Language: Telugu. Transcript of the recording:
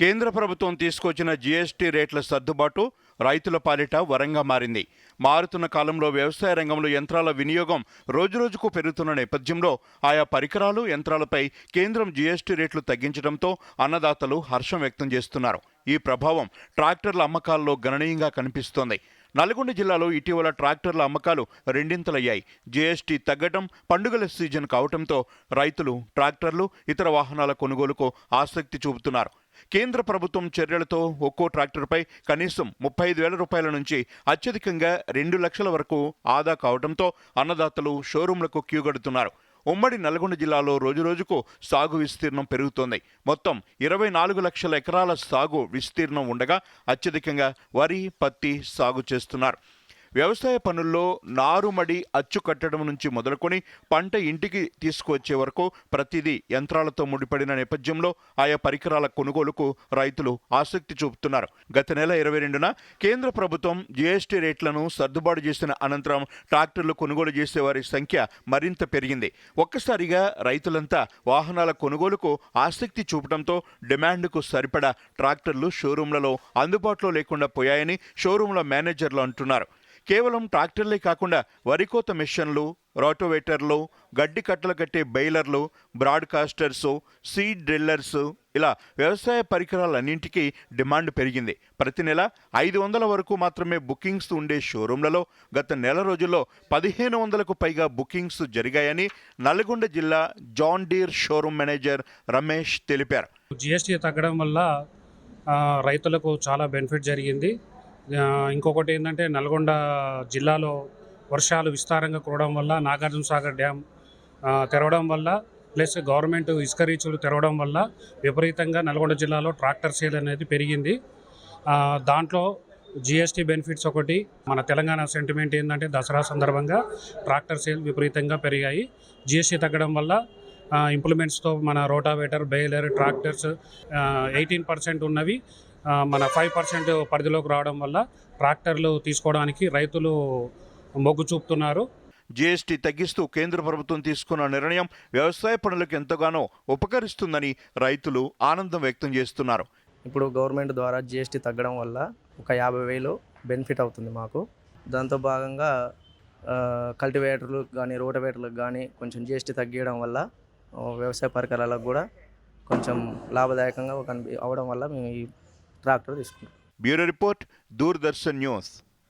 కేంద్ర ప్రభుత్వం తీసుకొచ్చిన జీఎస్టీ రేట్ల సర్దుబాటు రైతుల పాలిట వరంగా మారింది. మారుతున్న కాలంలో వ్యవసాయ రంగంలో యంత్రాల వినియోగం రోజురోజుకు పెరుగుతున్న నేపథ్యంలో ఆయా పరికరాలు యంత్రాలపై కేంద్రం జీఎస్టీ రేట్లు తగ్గించడంతో అన్నదాతలు హర్షం వ్యక్తం చేస్తున్నారు. ఈ ప్రభావం ట్రాక్టర్ల అమ్మకాల్లో గణనీయంగా కనిపిస్తోంది. నల్గొండ జిల్లాలో ఇటీవల ట్రాక్టర్ల అమ్మకాలు రెండింతలయ్యాయి. జీఎస్టీ తగ్గటం పండుగల సీజన్ కావటంతో రైతులు ట్రాక్టర్లు ఇతర వాహనాల కొనుగోలుకు ఆసక్తి చూపుతున్నారు. కేంద్ర ప్రభుత్వం చర్యలతో ఒక్కో ట్రాక్టర్పై కనీసం ముప్పై ఐదు వేల రూపాయల నుంచి అత్యధికంగా రెండు లక్షల వరకు ఆదా కావడంతో అన్నదాతలు షోరూంలకు క్యూగడుతున్నారు ఉమ్మడి నల్గొండ జిల్లాలో రోజురోజుకు సాగు విస్తీర్ణం పెరుగుతోంది. మొత్తం ఇరవై నాలుగు లక్షల ఎకరాల సాగు విస్తీర్ణం ఉండగా అత్యధికంగా వరి పత్తి సాగు చేస్తున్నారు. వ్యవసాయ పనుల్లో నారుమడి అచ్చు కట్టడం నుంచి మొదలుకొని పంట ఇంటికి తీసుకువచ్చే వరకు ప్రతిదీ యంత్రాలతో ముడిపడిన నేపథ్యంలో ఆయా పరికరాల కొనుగోలుకు రైతులు ఆసక్తి చూపుతున్నారు. గత నెల ఇరవై రెండున కేంద్ర ప్రభుత్వం జీఎస్టీ రేట్లను సర్దుబాటు చేసిన అనంతరం ట్రాక్టర్లు కొనుగోలు చేసే వారి సంఖ్య మరింత పెరిగింది. ఒక్కసారిగా రైతులంతా వాహనాల కొనుగోలుకు ఆసక్తి చూపడంతో డిమాండ్కు సరిపడా ట్రాక్టర్లు షోరూంలలో అందుబాటులో లేకుండా పోయాయని షోరూంల మేనేజర్లు అంటున్నారు. కేవలం ట్రాక్టర్లే కాకుండా వరికోత మిషన్లు రోటోవేటర్లు గడ్డి కట్టలు కట్టే బెయిలర్లు బ్రాడ్కాస్టర్స్ సీడ్ డ్రిల్లర్స్ ఇలా వ్యవసాయ పరికరాలన్నింటికీ డిమాండ్ పెరిగింది. ప్రతి నెల ఐదు వందల వరకు మాత్రమే బుకింగ్స్ ఉండే షోరూంలలో గత నెల రోజుల్లో పదిహేను వందలకు పైగా బుకింగ్స్ జరిగాయని నల్గొండ జిల్లా John Deere showroom manager Ramesh తెలిపారు. జిఎస్టీ తగ్గడం వల్ల రైతులకు చాలా బెనిఫిట్ జరిగింది. ఇంకొకటి ఏంటంటే నల్గొండ జిల్లాలో వర్షాలు విస్తారంగా కురవడం వల్ల నాగార్జున సాగర్ డ్యామ్ తెరవడం వల్ల ప్లస్ గవర్నమెంట్ ఇసుక రీచులు తెరవడం వల్ల విపరీతంగా నల్గొండ జిల్లాలో ట్రాక్టర్ సేల్ అనేది పెరిగింది. దాంట్లో జిఎస్టీ బెనిఫిట్స్ ఒకటి మన తెలంగాణ సెంటిమెంట్ ఏంటంటే దసరా సందర్భంగా ట్రాక్టర్ సేల్ విపరీతంగా పెరిగాయి. జిఎస్టీ తగ్గడం వల్ల ఇంప్లిమెంట్స్తో మన rotavator baler tractors eighteen percent ఉన్నవి. మన ఫైవ్ పర్సెంట్ పరిధిలోకి రావడం వల్ల ట్రాక్టర్లు తీసుకోవడానికి రైతులు మొగ్గు చూపుతున్నారు. జీఎస్టీ తగ్గిస్తూ కేంద్ర ప్రభుత్వం తీసుకున్న నిర్ణయం వ్యవసాయ పనులకు ఎంతగానో ఉపకరిస్తుందని రైతులు ఆనందం వ్యక్తం చేస్తున్నారు. ఇప్పుడు గవర్నమెంట్ ద్వారా జిఎస్టీ తగ్గడం వల్ల ఒక యాభై వేలు బెనిఫిట్ అవుతుంది మాకు. దాంతో భాగంగా కల్టివేటర్లు కానీ రోటవేటర్లకు కానీ కొంచెం జిఎస్టీ తగ్గించడం వల్ల వ్యవసాయ పరికరాలకు కూడా కొంచెం లాభదాయకంగా కనిపి అవడం వల్ల మేము ఈ ట్రాక్టర్ తీసుకుంటాం బ్యూరో రిపోర్ట్ దూరదర్శన్ న్యూస్.